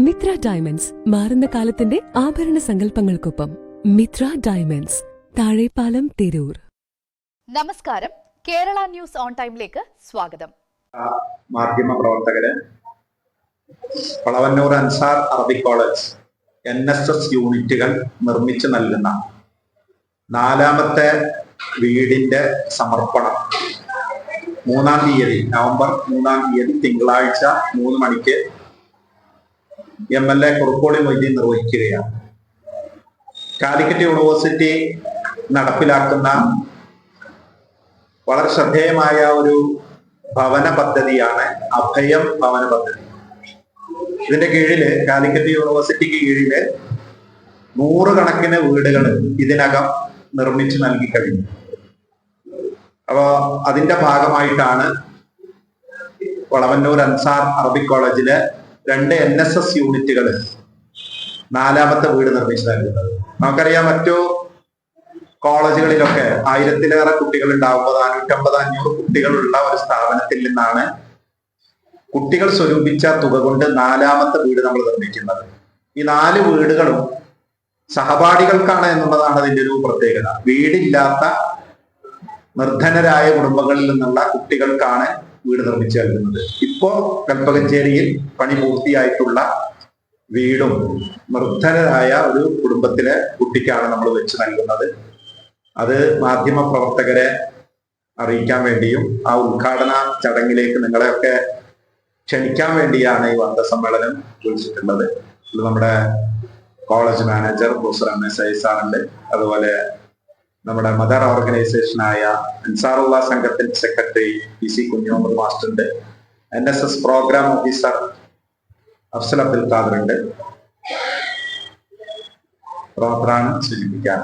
Mitra diamonds മാറുന്ന കാലത്തിന്റെ ആഭരണ സങ്കല്പങ്ങൾക്കൊപ്പം മിത്ര ഡയമണ്ട്സ് താഴെപ്പാലം തിരൂർ. നമസ്കാരം. കേരള ന്യൂസ് ഓൺ ടൈമിലേക്ക് സ്വാഗതം. മാധ്യമ പ്രവർത്തകര് പളവന്നൂർ അൻസാർ അറബി കോളേജ് എൻ എസ് എസ് യൂണിറ്റുകൾ നിർമ്മിച്ചു നൽകുന്ന നാലാമത്തെ വീടിന്റെ സമർപ്പണം. മൂന്നാം തീയതി നവംബർ മൂന്നാം തീയതി തിങ്കളാഴ്ച മൂന്ന് മണിക്ക് M L A Kurukkoli Moideen നിർവഹിക്കുകയാണ്. Calicut university നടപ്പിലാക്കുന്ന വളരെ ശ്രദ്ധേയമായ ഒരു ഭവന പദ്ധതിയാണ് അഭയം ഭവന പദ്ധതി. ഇതിന്റെ കീഴിൽ കാലിക്കറ്റ് യൂണിവേഴ്സിറ്റിക്ക് കീഴിൽ നൂറുകണക്കിന് വീടുകൾ ഇതിനകം നിർമ്മിച്ചു നൽകി കഴിഞ്ഞു. അപ്പോ അതിന്റെ ഭാഗമായിട്ടാണ് വളവന്നൂർ അൻസാർ അറബിക് കോളേജിലെ രണ്ട് എൻ എസ് എസ് യൂണിറ്റുകൾ നാലാമത്തെ വീട് നിർമ്മിച്ചു നൽകുന്നത് നമുക്കറിയാം മറ്റു കോളേജുകളിലൊക്കെ ആയിരത്തിലേറെ കുട്ടികൾ ഉണ്ടാവുമ്പോൾ നാനൂറ്റമ്പത് അഞ്ഞൂറ് കുട്ടികളുള്ള ഒരു സ്ഥാപനത്തിൽ നിന്നാണ് കുട്ടികൾ സ്വരൂപിച്ച തുക കൊണ്ട് നാലാമത്തെ വീട് നമ്മൾ നിർമ്മിക്കുന്നത്. ഈ നാല് വീടുകളും സഹപാഠികൾക്കാണ് എന്നുള്ളതാണ് അതിന്റെ ഒരു പ്രത്യേകത. വീടില്ലാത്ത നിർധനരായ കുടുംബങ്ങളിൽ നിന്നുള്ള കുട്ടികൾക്കാണ് വീട് നിർമ്മിച്ചു നൽകുന്നത്. ഇപ്പോ കൽപ്പകഞ്ചേരിയിൽ പണി പൂർത്തിയായിട്ടുള്ള വീടും നിർദ്ധനരായ ഒരു കുടുംബത്തിലെ കുട്ടിക്കാണ് നമ്മൾ വെച്ച് നൽകുന്നത്. അത് മാധ്യമ പ്രവർത്തകരെ അറിയിക്കാൻ വേണ്ടിയും ആ ഉദ്ഘാടന ചടങ്ങിലേക്ക് നിങ്ങളെയൊക്കെ ക്ഷണിക്കാൻ വേണ്ടിയാണ് ഈ വാർത്താ സമ്മേളനം വിളിച്ചിട്ടുള്ളത് നമ്മുടെ college manager professor M S I സാറുണ്ട് അതുപോലെ നമ്മുടെ മദർ ഓർഗനൈസേഷനായ അൻസാറുള്ള സംഘത്തിന്റെ secretary P C Kunhomar master ഉണ്ട് N S S programme officer Afsal Abdul Khader പ്രവർത്തനാണ് സൂചിപ്പിക്കാൻ